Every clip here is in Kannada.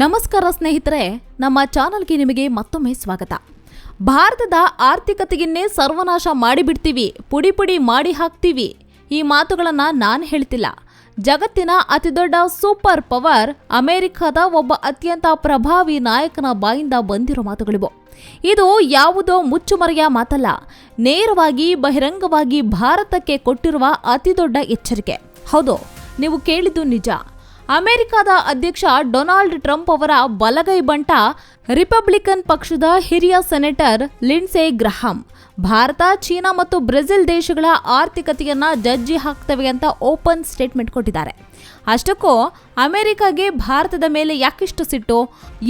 ನಮಸ್ಕಾರ ಸ್ನೇಹಿತರೆ, ನಮ್ಮ ಚಾನಲ್ಗೆ ನಿಮಗೆ ಮತ್ತೊಮ್ಮೆ ಸ್ವಾಗತ. ಭಾರತದ ಆರ್ಥಿಕತೆಗಿನ್ನೇ ಸರ್ವನಾಶ ಮಾಡಿಬಿಡ್ತೀವಿ, ಪುಡಿ ಪುಡಿ ಮಾಡಿ ಹಾಕ್ತೀವಿ. ಈ ಮಾತುಗಳನ್ನು ನಾನು ಹೇಳ್ತಿಲ್ಲ. ಜಗತ್ತಿನ ಅತಿದೊಡ್ಡ ಸೂಪರ್ ಪವರ್ ಅಮೆರಿಕದ ಒಬ್ಬ ಅತ್ಯಂತ ಪ್ರಭಾವಿ ನಾಯಕನ ಬಾಯಿಂದ ಬಂದಿರೋ ಮಾತುಗಳಿವು. ಇದು ಯಾವುದೋ ಮುಚ್ಚುಮರೆಯ ಮಾತಲ್ಲ, ನೇರವಾಗಿ ಬಹಿರಂಗವಾಗಿ ಭಾರತಕ್ಕೆ ಕೊಟ್ಟಿರುವ ಅತಿದೊಡ್ಡ ಎಚ್ಚರಿಕೆ. ಹೌದು, ನೀವು ಕೇಳಿದ್ದು ನಿಜ. ಅಮೆರಿಕದ ಅಧ್ಯಕ್ಷ ಡೊನಾಲ್ಡ್ ಟ್ರಂಪ್ ಅವರ ಬಲಗೈ ಬಂಟ ರಿಪಬ್ಲಿಕನ್ ಪಕ್ಷದ ಹಿರಿಯ senator Lindsey Graham. Bharata, China ಮತ್ತು ಬ್ರೆಜಿಲ್ ದೇಶಗಳ ಆರ್ಥಿಕತೆಯನ್ನು ಜಜ್ಜಿ ಹಾಕ್ತವೆ ಅಂತ ಓಪನ್ ಸ್ಟೇಟ್ಮೆಂಟ್ ಕೊಟ್ಟಿದ್ದಾರೆ. ಅಷ್ಟಕ್ಕೂ ಅಮೆರಿಕಾಗೆ ಭಾರತದ ಮೇಲೆ ಯಾಕಿಷ್ಟು ಸಿಟ್ಟು?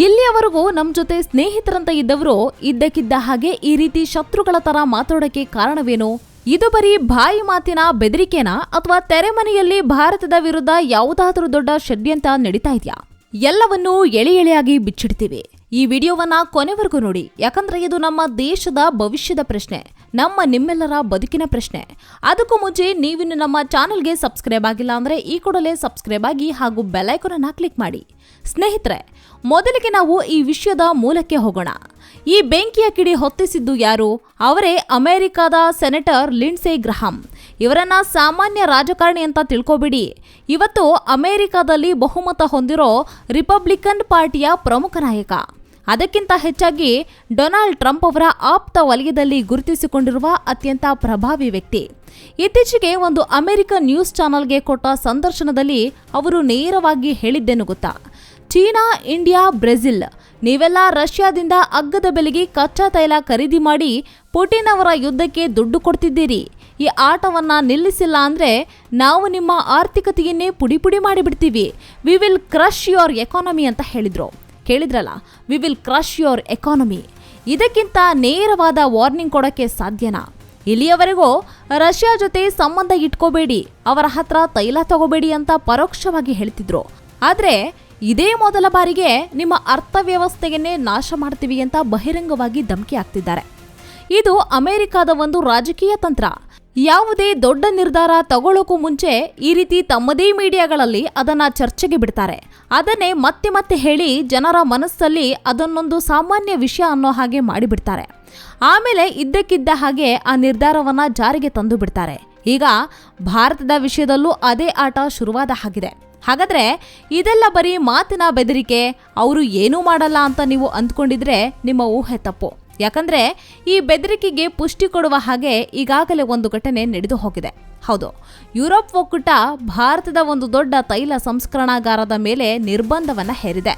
ಇಲ್ಲಿಯವರೆಗೂ ನಮ್ಮ ಜೊತೆ ಸ್ನೇಹಿತರಂತ ಇದ್ದವರು ಇದ್ದಕ್ಕಿದ್ದ ಹಾಗೆ ಈ ರೀತಿ ಶತ್ರುಗಳ ತರ ಮಾತಾಡೋಕ್ಕೆ ಕಾರಣವೇನು? ಇದು ಬರೀ ಬಾಯಿ ಮಾತಿನ ಬೆದರಿಕೆನಾ ಅಥವಾ ತೆರೆಮನೆಯಲ್ಲಿ ಭಾರತದ ವಿರುದ್ಧ ಯಾವುದಾದರೂ ದೊಡ್ಡ ಷಡ್ಯಂತ್ರ ನಡೀತಾ ಇದೆಯಾ? ಎಲ್ಲವನ್ನೂ ಎಳೆ ಎಳೆಯಾಗಿ ಬಿಚ್ಚಿಡ್ತೀವಿ. ಈ ವಿಡಿಯೋವನ್ನ ಕೊನೆವರೆಗೂ ನೋಡಿ. ಯಾಕಂದ್ರೆ ಇದು ನಮ್ಮ ದೇಶದ ಭವಿಷ್ಯದ ಪ್ರಶ್ನೆ. ನಮ್ಮ ನಿಮ್ಮೆಲ್ಲರ ಬದುಕಿನ ಪ್ರಶ್ನೆ. ಅದಕ್ಕೂ ಮುಂಚೆ ನೀವಿನ್ನು ನಮ್ಮ ಚಾನಲ್ಗೆ ಸಬ್ಸ್ಕ್ರೈಬ್ ಆಗಿಲ್ಲ ಅಂದ್ರೆ ಈ ಕೂಡಲೇ ಸಬ್ಸ್ಕ್ರೈಬ್ ಆಗಿ ಹಾಗೂ ಬೆಲೈಕನ್ ಅನ್ನ ಕ್ಲಿಕ್ ಮಾಡಿ. ಸ್ನೇಹಿತರೆ, ಮೊದಲಿಗೆ ನಾವು ಈ ವಿಷಯದ ಮೂಲಕ್ಕೆ ಹೋಗೋಣ. ಈ ಬೆಂಕಿಯ ಕಿಡಿ ಹೊತ್ತಿಸಿದ್ದು ಯಾರು? ಅವರೇ ಅಮೆರಿಕದ ಸೆನೆಟರ್ ಲಿಂಡ್ಸೆ ಗ್ರಹಾಂ. ಇವರನ್ನ ಸಾಮಾನ್ಯ ರಾಜಕಾರಣಿ ಅಂತ ತಿಳ್ಕೊಬಿಡಿ. ಇವತ್ತು ಅಮೆರಿಕದಲ್ಲಿ ಬಹುಮತ ಹೊಂದಿರೋ ರಿಪಬ್ಲಿಕನ್ ಪಾರ್ಟಿಯ ಪ್ರಮುಖ ನಾಯಕ. ಅದಕ್ಕಿಂತ ಹೆಚ್ಚಾಗಿ ಡೊನಾಲ್ಡ್ ಟ್ರಂಪ್ ಅವರ ಆಪ್ತ ವಲಯದಲ್ಲಿ ಗುರುತಿಸಿಕೊಂಡಿರುವ ಅತ್ಯಂತ ಪ್ರಭಾವಿ ವ್ಯಕ್ತಿ. ಇತ್ತೀಚೆಗೆ ಒಂದು ಅಮೆರಿಕ ನ್ಯೂಸ್ ಚಾನೆಲ್ಗೆ ಕೊಟ್ಟ ಸಂದರ್ಶನದಲ್ಲಿ ಅವರು ನೇರವಾಗಿ ಹೇಳಿದ್ದೇನು ಗೊತ್ತಾ? ಚೀನಾ, ಇಂಡಿಯಾ, ಬ್ರೆಜಿಲ್ ನೀವೆಲ್ಲ ರಷ್ಯಾದಿಂದ ಅಗ್ಗದ ಬೆಲೆಗೆ ಕಚ್ಚಾ ತೈಲ ಖರೀದಿ ಮಾಡಿ ಪುಟಿನ್ ಅವರ ಯುದ್ಧಕ್ಕೆ ದುಡ್ಡು ಕೊಡ್ತಿದ್ದೀರಿ. ಈ ಆಟವನ್ನು ನಿಲ್ಲಿಸಿಲ್ಲ ಅಂದರೆ ನಾವು ನಿಮ್ಮ ಆರ್ಥಿಕತೆಯನ್ನೇ ಪುಡಿ ಪುಡಿ ಮಾಡಿಬಿಡ್ತೀವಿ. We will crush your economy ಅಂತ ಹೇಳಿದ್ರು. ಕೇಳಿದ್ರಲ್ಲ we will crush your economy ಇದಕ್ಕಿಂತ ನೇರವಾದ ವಾರ್ನಿಂಗ್ ಕೊಡೋಕ್ಕೆ ಸಾಧ್ಯನಾ? ಇಲ್ಲಿಯವರೆಗೂ ರಷ್ಯಾ ಜೊತೆ ಸಂಬಂಧ ಇಟ್ಕೋಬೇಡಿ, ಅವರ ಹತ್ರ ತೈಲ ತಗೋಬೇಡಿ ಅಂತ ಪರೋಕ್ಷವಾಗಿ ಹೇಳ್ತಿದ್ರು. ಆದರೆ, ಇದೇ ಮೊದಲ ಬಾರಿಗೆ ನಿಮ್ಮ ಅರ್ಥವ್ಯವಸ್ಥೆಯನ್ನೇ ನಾಶ ಮಾಡ್ತೀವಿ ಅಂತ ಬಹಿರಂಗವಾಗಿ ಧಮಕಿ ಹಾಕ್ತಿದ್ದಾರೆ. ಇದು ಅಮೆರಿಕದ ಒಂದು ರಾಜಕೀಯ ತಂತ್ರ. ಯಾವುದೇ ದೊಡ್ಡ ನಿರ್ಧಾರ ತಗೊಳ್ಳೋಕ್ಕೂ ಮುಂಚೆ ಈ ರೀತಿ ತಮ್ಮದೇ ಮೀಡಿಯಾಗಳಲ್ಲಿ ಅದನ್ನ ಚರ್ಚೆಗೆ ಬಿಡ್ತಾರೆ. ಅದನ್ನೇ ಮತ್ತೆ ಮತ್ತೆ ಹೇಳಿ ಜನರ ಮನಸ್ಸಲ್ಲಿ ಅದನ್ನೊಂದು ಸಾಮಾನ್ಯ ವಿಷಯ ಅನ್ನೋ ಹಾಗೆ ಮಾಡಿಬಿಡ್ತಾರೆ. ಆಮೇಲೆ ಇದ್ದಕ್ಕಿದ್ದ ಹಾಗೆ ಆ ನಿರ್ಧಾರವನ್ನ ಜಾರಿಗೆ ತಂದು ಬಿಡ್ತಾರೆ. ಈಗ ಭಾರತದ ವಿಷಯದಲ್ಲೂ ಅದೇ ಆಟ ಶುರುವಾದ ಹಾಗಿದೆ. ಹಾಗಾದ್ರೆ ಇದೆಲ್ಲ ಬರೀ ಮಾತಿನ ಬೆದರಿಕೆ, ಅವರು ಏನೂ ಮಾಡಲ್ಲ ಅಂತ ನೀವು ಅಂದ್ಕೊಂಡಿದ್ರೆ ನಿಮ್ಮ ಊಹೆ ತಪ್ಪು. ಯಾಕಂದ್ರೆ ಈ ಬೆದರಿಕೆಗೆ ಪುಷ್ಟಿ ಕೊಡುವ ಹಾಗೆ ಈಗಾಗಲೇ ಒಂದು ಘಟನೆ ನಡೆದು ಹೋಗಿದೆ. ಹೌದು, ಯುರೋಪ್ ಒಕ್ಕೂಟ ಭಾರತದ ಒಂದು ದೊಡ್ಡ ತೈಲ ಸಂಸ್ಕರಣಾಗಾರದ ಮೇಲೆ ನಿರ್ಬಂಧವನ್ನು ಹೇರಿದೆ.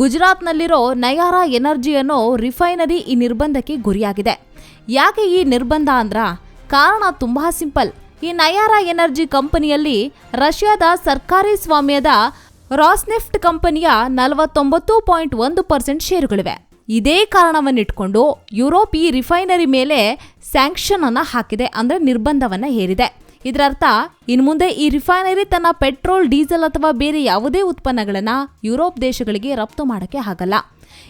ಗುಜರಾತ್ನಲ್ಲಿರೋ ನಯಾರಾ ಎನರ್ಜಿ ಅನ್ನೋ ರಿಫೈನರಿ ಈ ನಿರ್ಬಂಧಕ್ಕೆ ಗುರಿಯಾಗಿದೆ. ಯಾಕೆ ಈ ನಿರ್ಬಂಧ ಅಂದ್ರ ಕಾರಣ ತುಂಬಾ ಸಿಂಪಲ್. ಈ ನಯಾರಾ ಎನರ್ಜಿ ಕಂಪನಿಯಲ್ಲಿ ರಷ್ಯಾದ ಸರ್ಕಾರಿ ಸ್ವಾಮ್ಯದ ರಾಸ್ನೆಫ್ಟ್ ಕಂಪನಿಯ ನಲವತ್ತೊಂಬತ್ತು ಪಾಯಿಂಟ್ ಒಂದು ಪರ್ಸೆಂಟ್ ಷೇರುಗಳಿವೆ. ಇದೇ ಕಾರಣವನ್ನಿಟ್ಕೊಂಡು ಯುರೋಪ್ ಈ ರಿಫೈನರಿ ಮೇಲೆ ಸ್ಯಾಂಕ್ಷನ್ ಅನ್ನ ಹಾಕಿದೆ ಅಂದ್ರೆ ನಿರ್ಬಂಧವನ್ನು ಹೇರಿದೆ. ಇದರರ್ಥ ಇನ್ನು ಮುಂದೆ ಈ ರಿಫೈನರಿ ತನ್ನ ಪೆಟ್ರೋಲ್, ಡೀಸೆಲ್ ಅಥವಾ ಬೇರೆ ಯಾವುದೇ ಉತ್ಪನ್ನಗಳನ್ನ ಯುರೋಪ್ ದೇಶಗಳಿಗೆ ರಫ್ತು ಮಾಡಕ್ಕೆ ಆಗಲ್ಲ.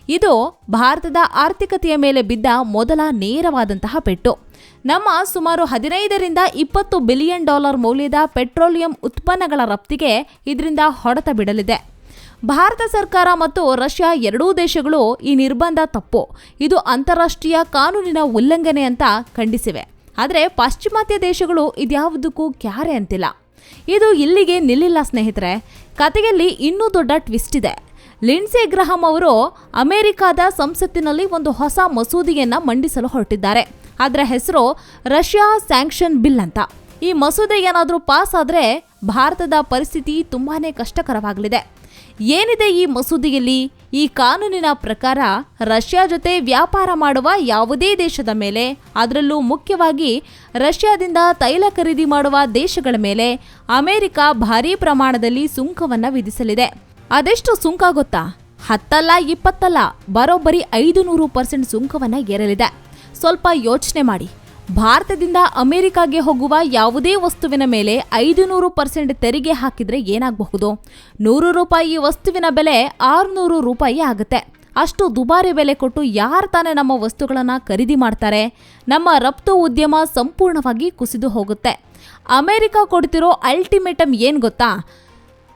ಇದು ಭಾರತದ ಆರ್ಥಿಕತೆಯ ಮೇಲೆ ಬಿದ್ದ ಮೊದಲ ನೇರವಾದಂತಹ ಪೆಟ್ಟು. ನಮ್ಮ ಸುಮಾರು ಹದಿನೈದರಿಂದ ಇಪ್ಪತ್ತು ಬಿಲಿಯನ್ ಡಾಲರ್ ಮೌಲ್ಯದ ಪೆಟ್ರೋಲಿಯಂ ಉತ್ಪನ್ನಗಳ ರಫ್ತಿಗೆ ಇದರಿಂದ ಹೊಡೆತ ಬಿಡಲಿದೆ. ಭಾರತ ಸರ್ಕಾರ ಮತ್ತು ರಷ್ಯಾ ಎರಡೂ ದೇಶಗಳು ಈ ನಿರ್ಬಂಧ ತಪ್ಪು. ಇದು ಅಂತಾರಾಷ್ಟ್ರೀಯ ಕಾನೂನಿನ ಉಲ್ಲಂಘನೆ ಅಂತ ಖಂಡಿಸಿವೆ. ಆದರೆ ಪಾಶ್ಚಿಮಾತ್ಯ ದೇಶಗಳು ಇದ್ಯಾವುದಕ್ಕೂ ಕ್ಯಾರೆ ಅಂತಿಲ್ಲ. ಇದು ಇಲ್ಲಿಗೆ ನಿಲ್ಲಿಲ್ಲ ಸ್ನೇಹಿತರೆ. ಕತೆಯಲ್ಲಿ ಇನ್ನೂ ದೊಡ್ಡ ಟ್ವಿಸ್ಟ್ ಇದೆ. ಲಿನ್ಸೆ ಗ್ರಹಂ ಅವರು ಅಮೆರಿಕಾದ ಸಂಸತ್ತಿನಲ್ಲಿ ಒಂದು ಹೊಸ ಮಸೂದೆಯನ್ನು ಮಂಡಿಸಲು ಹೊರಟಿದ್ದಾರೆ. ಅದರ ಹೆಸರು ರಷ್ಯಾ ಸ್ಯಾಂಕ್ಷನ್ ಬಿಲ್ ಅಂತ. ಈ ಮಸೂದೆ ಏನಾದರೂ ಪಾಸ್ ಆದರೆ ಭಾರತದ ಪರಿಸ್ಥಿತಿ ತುಂಬಾ ಕಷ್ಟಕರವಾಗಲಿದೆ. ಏನಿದೆ ಈ ಮಸೂದೆಯಲ್ಲಿ? ಈ ಕಾನೂನಿನ ಪ್ರಕಾರ ರಷ್ಯಾ ಜೊತೆ ವ್ಯಾಪಾರ ಮಾಡುವ ಯಾವುದೇ ದೇಶದ ಮೇಲೆ, ಅದರಲ್ಲೂ ಮುಖ್ಯವಾಗಿ ರಷ್ಯಾದಿಂದ ತೈಲ ಖರೀದಿ ಮಾಡುವ ದೇಶಗಳ ಮೇಲೆ ಅಮೆರಿಕ ಭಾರೀ ಪ್ರಮಾಣದಲ್ಲಿ ಸುಂಕವನ್ನು ವಿಧಿಸಲಿದೆ. ಅದೆಷ್ಟು ಸುಂಕ ಗೊತ್ತಾ? ಹತ್ತಲ್ಲ, ಇಪ್ಪತ್ತಲ್ಲ, ಬರೋಬ್ಬರಿ ಐದು ನೂರು ಪರ್ಸೆಂಟ್ ಸುಂಕವನ್ನು ಏರಲಿದೆ. ಸ್ವಲ್ಪ ಯೋಚನೆ ಮಾಡಿ. ಭಾರತದಿಂದ ಅಮೆರಿಕಾಗೆ ಹೋಗುವ ಯಾವುದೇ ವಸ್ತುವಿನ ಮೇಲೆ ಐದು ನೂರು ಪರ್ಸೆಂಟ್ ತೆರಿಗೆ ಹಾಕಿದರೆ ಏನಾಗಬಹುದು? ನೂರು ರೂಪಾಯಿ ವಸ್ತುವಿನ ಬೆಲೆ ಆರುನೂರು ರೂಪಾಯಿ ಆಗುತ್ತೆ. ಅಷ್ಟು ದುಬಾರಿ ಬೆಲೆ ಕೊಟ್ಟು ಯಾರು ತಾನೇ ನಮ್ಮ ವಸ್ತುಗಳನ್ನು ಖರೀದಿ ಮಾಡ್ತಾರೆ? ನಮ್ಮ ರಫ್ತು ಉದ್ಯಮ ಸಂಪೂರ್ಣವಾಗಿ ಕುಸಿದು ಹೋಗುತ್ತೆ. ಅಮೆರಿಕ ಕೊಡ್ತಿರೋ ಅಲ್ಟಿಮೇಟಮ್ ಏನು ಗೊತ್ತಾ?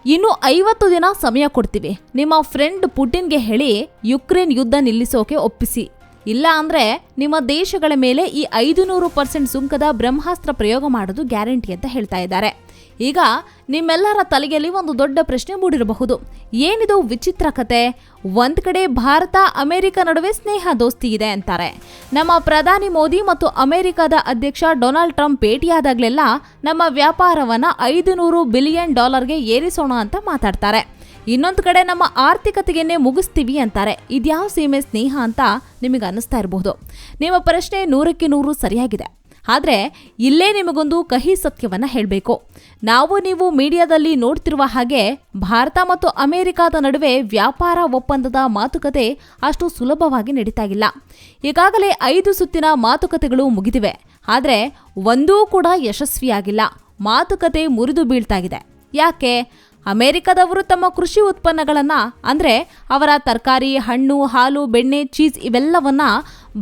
ಇನ್ನು ಐವತ್ತು ದಿನ ಸಮಯ ಕೊಡ್ತೀವಿ. ನಿಮ್ಮ ಫ್ರೆಂಡ್ ಪುಟಿನ್ಗೆ ಹೇಳಿ ಯುಕ್ರೇನ್ ಯುದ್ಧ ನಿಲ್ಲಿಸೋಕೆ ಒಪ್ಪಿಸಿ. ಇಲ್ಲ ಅಂದ್ರೆ ನಿಮ್ಮ ದೇಶಗಳ ಮೇಲೆ ಈ ಐದು ನೂರು ಪರ್ಸೆಂಟ್ ಸುಂಕದ ಬ್ರಹ್ಮಾಸ್ತ್ರ ಪ್ರಯೋಗ ಮಾಡೋದು ಗ್ಯಾರಂಟಿ ಅಂತ ಹೇಳ್ತಾ ಇದ್ದಾರೆ. ಈಗ ನಿಮ್ಮೆಲ್ಲರ ತಲೆಯಲ್ಲಿ ಒಂದು ದೊಡ್ಡ ಪ್ರಶ್ನೆ ಮೂಡಿರಬಹುದು. ಏನಿದು ವಿಚಿತ್ರ ಕತೆ? ಒಂದ್ ಕಡೆ ಭಾರತ, ಅಮೆರಿಕ ನಡುವೆ ಸ್ನೇಹ ದೋಸ್ತಿ ಇದೆ ಅಂತಾರೆ. ನಮ್ಮ ಪ್ರಧಾನಿ ಮೋದಿ ಮತ್ತು ಅಮೆರಿಕದ ಅಧ್ಯಕ್ಷ ಡೊನಾಲ್ಡ್ ಟ್ರಂಪ್ ಭೇಟಿಯಾದಾಗಲೆಲ್ಲ ನಮ್ಮ ವ್ಯಾಪಾರವನ್ನ ಐದು ನೂರು ಬಿಲಿಯನ್ ಡಾಲರ್ಗೆ ಏರಿಸೋಣ ಅಂತ ಮಾತಾಡ್ತಾರೆ. ಇನ್ನೊಂದು ಕಡೆ ನಮ್ಮ ಆರ್ಥಿಕತೆಯನ್ನೇ ಮುಗಿಸ್ತೀವಿ ಅಂತಾರೆ. ಇದ್ಯಾವ ಸೀಮೆ ಸ್ನೇಹ ಅಂತ ನಿಮಗೆ ಅನ್ನಿಸ್ತಾ ಇರಬಹುದು ನಿಮ್ಮ ಪ್ರಶ್ನೆ ನೂರಕ್ಕೆ ನೂರು ಸರಿಯಾಗಿದೆ. ಆದರೆ ಇಲ್ಲೇ ನಿಮಗೊಂದು ಕಹಿ ಸತ್ಯವನ್ನು ಹೇಳಬೇಕು. ನಾವು ನೀವು ಮೀಡಿಯಾದಲ್ಲಿ ನೋಡ್ತಿರುವ ಹಾಗೆ ಭಾರತ ಮತ್ತು ಅಮೆರಿಕಾದ ನಡುವೆ ವ್ಯಾಪಾರ ಒಪ್ಪಂದದ ಮಾತುಕತೆ ಅಷ್ಟು ಸುಲಭವಾಗಿ ನಡೀತಾ ಇಲ್ಲ. ಈಗಾಗಲೇ ಐದು ಸುತ್ತಿನ ಮಾತುಕತೆಗಳು ಮುಗಿದಿವೆ. ಆದರೆ ಒಂದೂ ಕೂಡ ಯಶಸ್ವಿಯಾಗಿಲ್ಲ. ಮಾತುಕತೆ ಮುರಿದು ಬೀಳ್ತಾಗಿದೆ ಯಾಕೆ? ಅಮೆರಿಕದವರು ತಮ್ಮ ಕೃಷಿ ಉತ್ಪನ್ನಗಳನ್ನು, ಅಂದರೆ ಅವರ ತರಕಾರಿ, ಹಣ್ಣು, ಹಾಲು, ಬೆಣ್ಣೆ, ಚೀಸ್ ಇವೆಲ್ಲವನ್ನ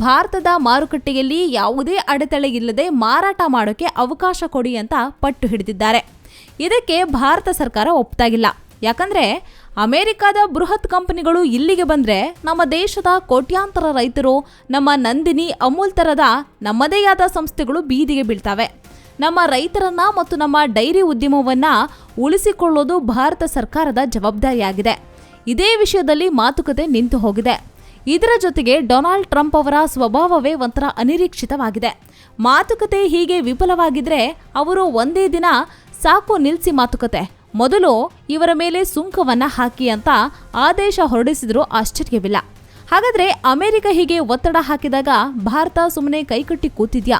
ಭಾರತದ ಮಾರುಕಟ್ಟೆಯಲ್ಲಿ ಯಾವುದೇ ಅಡೆತಡೆ ಇಲ್ಲದೆ ಮಾರಾಟ ಮಾಡೋಕ್ಕೆ ಅವಕಾಶ ಕೊಡಿ ಅಂತ ಪಟ್ಟು ಹಿಡಿದಿದ್ದಾರೆ. ಇದಕ್ಕೆ ಭಾರತ ಸರ್ಕಾರ ಒಪ್ತಾಗಿಲ್ಲ ಯಾಕಂದರೆ ಅಮೆರಿಕದ ಬೃಹತ್ ಕಂಪನಿಗಳು ಇಲ್ಲಿಗೆ ಬಂದರೆ ನಮ್ಮ ದೇಶದ ಕೋಟ್ಯಾಂತರ ರೈತರು, ನಮ್ಮ ನಂದಿನಿ ಅಮೂಲ್ ತರದ ನಮ್ಮದೇ ಆದ ಸಂಸ್ಥೆಗಳು ಬೀದಿಗೆ ಬೀಳ್ತವೆ. ನಮ್ಮ ರೈತರನ್ನ ಮತ್ತು ನಮ್ಮ ಡೈರಿ ಉದ್ಯಮವನ್ನ ಉಳಿಸಿಕೊಳ್ಳೋದು ಭಾರತ ಸರ್ಕಾರದ ಜವಾಬ್ದಾರಿಯಾಗಿದೆ. ಇದೇ ವಿಷಯದಲ್ಲಿ ಮಾತುಕತೆ ನಿಂತು ಹೋಗಿದೆ. ಇದರ ಜೊತೆಗೆ ಡೊನಾಲ್ಡ್ ಟ್ರಂಪ್ ಅವರ ಸ್ವಭಾವವೇ ಒಂಥರ ಅನಿರೀಕ್ಷಿತವಾಗಿದೆ. ಮಾತುಕತೆ ಹೀಗೆ ವಿಫಲವಾಗಿದ್ರೆ ಅವರು ಒಂದೇ ದಿನ ಸಾಕು ನಿಲ್ಲಿಸಿ ಮಾತುಕತೆ. ಮೊದಲು ಇವರ ಮೇಲೆ ಸುಂಕವನ್ನ ಹಾಕಿ ಅಂತ ಆದೇಶ ಹೊರಡಿಸಿದ್ರು ಆಶ್ಚರ್ಯವಿಲ್ಲ. ಹಾಗಾದ್ರೆ ಅಮೆರಿಕ ಹೀಗೆ ಒತ್ತಡ ಹಾಕಿದಾಗ ಭಾರತ ಸುಮ್ಮನೆ ಕೈಕಟ್ಟಿ ಕೂತಿದ್ಯಾ?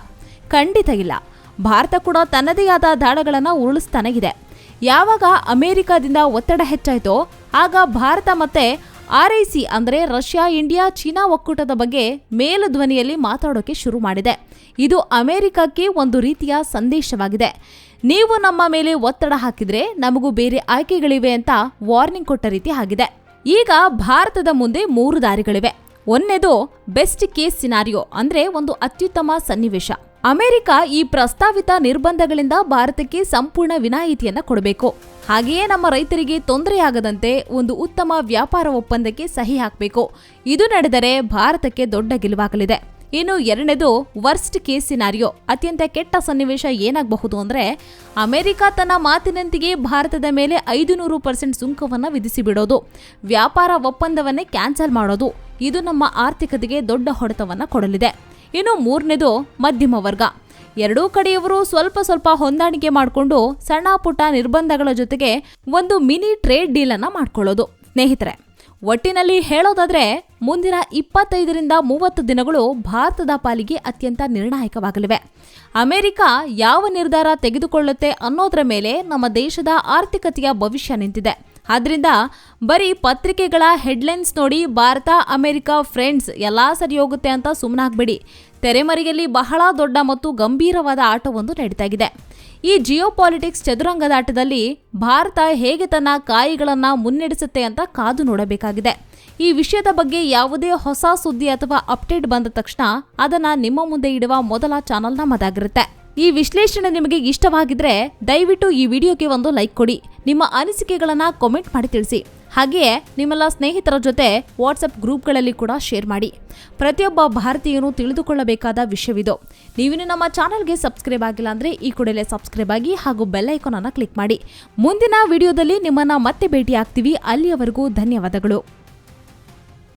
ಖಂಡಿತ ಇಲ್ಲ. ಭಾರತ ಕೂಡ ತನ್ನದೇ ಆದ ದಾಳಗಳನ್ನು ಉರುಳಿಸ್ತಾನೆ ಯಾವಾಗ ಅಮೆರಿಕದಿಂದ ಒತ್ತಡ ಹೆಚ್ಚಾಯಿತೋ, ಆಗ ಭಾರತ ಮತ್ತೆ ಆರ್ ಐ ಸಿ ಅಂದರೆ ರಷ್ಯಾ, ಇಂಡಿಯಾ, ಚೀನಾ ಒಕ್ಕೂಟದ ಬಗ್ಗೆ ಮೇಲು ಧ್ವನಿಯಲ್ಲಿ ಮಾತಾಡೋಕೆ ಶುರು ಮಾಡಿದೆ. ಇದು ಅಮೆರಿಕಕ್ಕೆ ಒಂದು ರೀತಿಯ ಸಂದೇಶವಾಗಿದೆ. ನೀವು ನಮ್ಮ ಮೇಲೆ ಒತ್ತಡ ಹಾಕಿದ್ರೆ ನಮಗೂ ಬೇರೆ ಆಯ್ಕೆಗಳಿವೆ ಅಂತ ವಾರ್ನಿಂಗ್ ಕೊಟ್ಟ ರೀತಿ ಆಗಿದೆ. ಈಗ ಭಾರತದ ಮುಂದೆ ಮೂರು ದಾರಿಗಳಿವೆ. ಒಂದನೇದು ಬೆಸ್ಟ್ ಕೇಸ್ ಸಿನಾರಿಯೋ ಅಂದರೆ ಒಂದು ಅತ್ಯುತ್ತಮ ಸನ್ನಿವೇಶ. ಅಮೆರಿಕ ಈ ಪ್ರಸ್ತಾವಿತ ನಿರ್ಬಂಧಗಳಿಂದ ಭಾರತಕ್ಕೆ ಸಂಪೂರ್ಣ ವಿನಾಯಿತಿಯನ್ನ ಕೊಡಬೇಕು. ಹಾಗೆಯೇ ನಮ್ಮ ರೈತರಿಗೆ ತೊಂದರೆಯಾಗದಂತೆ ಒಂದು ಉತ್ತಮ ವ್ಯಾಪಾರ ಒಪ್ಪಂದಕ್ಕೆ ಸಹಿ ಹಾಕಬೇಕು. ಇದು ನಡೆದರೆ ಭಾರತಕ್ಕೆ ದೊಡ್ಡ ಗೆಲುವಾಗಲಿದೆ. ಇನ್ನು ಎರಡನೇದು ವರ್ಸ್ಟ್ ಕೇಸ್ ಸಿನಾರಿಯೋ ಅತ್ಯಂತ ಕೆಟ್ಟ ಸನ್ನಿವೇಶ ಏನಾಗಬಹುದು ಅಂದರೆ, ಅಮೆರಿಕ ತನ್ನ ಮಾತಿನಂತೆಯೇ ಭಾರತದ ಮೇಲೆ ಐದು ನೂರು ಪರ್ಸೆಂಟ್ ಸುಂಕವನ್ನು ವಿಧಿಸಿಬಿಡೋದು. ವ್ಯಾಪಾರ ಒಪ್ಪಂದವನ್ನೇ ಕ್ಯಾನ್ಸಲ್ ಮಾಡೋದು. ಇದು ನಮ್ಮ ಆರ್ಥಿಕತೆಗೆ ದೊಡ್ಡ ಹೊಡೆತವನ್ನು ಕೊಡಲಿದೆ. ಇನ್ನು ಮೂರನೇದು ಮಧ್ಯಮ ವರ್ಗ. ಎರಡೂ ಕಡೆಯವರು ಸ್ವಲ್ಪ ಸ್ವಲ್ಪ ಹೊಂದಾಣಿಕೆ ಮಾಡಿಕೊಂಡು ಸಣ್ಣ ಪುಟ್ಟ ನಿರ್ಬಂಧಗಳ ಜೊತೆಗೆ ಒಂದು ಮಿನಿ ಟ್ರೇಡ್ ಡೀಲ್ ಅನ್ನ ಮಾಡ್ಕೊಳ್ಳೋದು. ಸ್ನೇಹಿತರೆ, ಒಟ್ಟಿನಲ್ಲಿ ಹೇಳೋದಾದ್ರೆ ಮುಂದಿನ ಇಪ್ಪತ್ತೈದರಿಂದ ಮೂವತ್ತು ದಿನಗಳು ಭಾರತದ ಪಾಲಿಗೆ ಅತ್ಯಂತ ನಿರ್ಣಾಯಕವಾಗಲಿವೆ. ಅಮೆರಿಕ ಯಾವ ನಿರ್ಧಾರ ತೆಗೆದುಕೊಳ್ಳುತ್ತೆ ಅನ್ನೋದರ ಮೇಲೆ ನಮ್ಮ ದೇಶದ ಆರ್ಥಿಕತೆಯ ಭವಿಷ್ಯ ನಿಂತಿದೆ. ಆದ್ರಿಂದ ಬರೀ ಪತ್ರಿಕೆಗಳ ಹೆಡ್ಲೈನ್ಸ್ ನೋಡಿ ಭಾರತ, ಅಮೆರಿಕ, ಫ್ರೆಂಡ್ಸ್ ಎಲ್ಲ ಸರಿ ಹೋಗುತ್ತೆ ಅಂತ ಸುಮ್ಮನಾಗ್ಬೇಡಿ ತೆರೆಮರೆಯಲ್ಲಿ ಬಹಳ ದೊಡ್ಡ ಮತ್ತು ಗಂಭೀರವಾದ ಆಟವೊಂದು ನಡೀತಾಗಿದೆ ಈ ಜಿಯೋ ಪಾಲಿಟಿಕ್ಸ್ ಚದುರಂಗದಾಟದಲ್ಲಿ ಭಾರತ ಹೇಗೆ ತನ್ನ ಕಾಯಿಗಳನ್ನು ಮುನ್ನಡೆಸುತ್ತೆ ಅಂತ ಕಾದು ನೋಡಬೇಕಾಗಿದೆ. ಈ ವಿಷಯದ ಬಗ್ಗೆ ಯಾವುದೇ ಹೊಸ ಸುದ್ದಿ ಅಥವಾ ಅಪ್ಡೇಟ್ ಬಂದ ತಕ್ಷಣ ಅದನ್ನು ನಿಮ್ಮ ಮುಂದೆ ಇಡುವ ಮೊದಲ ಚಾನಲ್ ನಮ್ಮದಾಗಿರುತ್ತೆ. ಈ ವಿಶ್ಲೇಷಣೆ ನಿಮಗೆ ಇಷ್ಟವಾಗಿದ್ರೆ ದಯವಿಟ್ಟು ಈ ವಿಡಿಯೋಗೆ ಒಂದು ಲೈಕ್ ಕೊಡಿ. ನಿಮ್ಮ ಅನಿಸಿಕೆಗಳನ್ನ ಕಾಮೆಂಟ್ ಮಾಡಿ ತಿಳಿಸಿ. ಹಾಗೆಯೇ ನಿಮ್ಮೆಲ್ಲ ಸ್ನೇಹಿತರ ಜೊತೆ ವಾಟ್ಸಪ್ ಗ್ರೂಪ್ಗಳಲ್ಲಿ ಕೂಡ ಶೇರ್ ಮಾಡಿ. ಪ್ರತಿಯೊಬ್ಬ ಭಾರತೀಯನು ತಿಳಿದುಕೊಳ್ಳಬೇಕಾದ ವಿಷಯವಿದು. ನೀವಿನ್ನು ನಮ್ಮ ಚಾನಲ್ಗೆ ಸಬ್ಸ್ಕ್ರೈಬ್ ಆಗಿಲ್ಲ ಅಂದರೆ ಈ ಕೂಡಲೇ ಸಬ್ಸ್ಕ್ರೈಬ್ ಆಗಿ ಹಾಗೂ ಬೆಲ್ ಐಕಾನ್ ಅನ್ನು ಕ್ಲಿಕ್ ಮಾಡಿ. ಮುಂದಿನ ವಿಡಿಯೋದಲ್ಲಿ ನಿಮ್ಮನ್ನು ಮತ್ತೆ ಭೇಟಿ ಆಗ್ತೀವಿ ಅಲ್ಲಿಯವರೆಗೂ ಧನ್ಯವಾದಗಳು.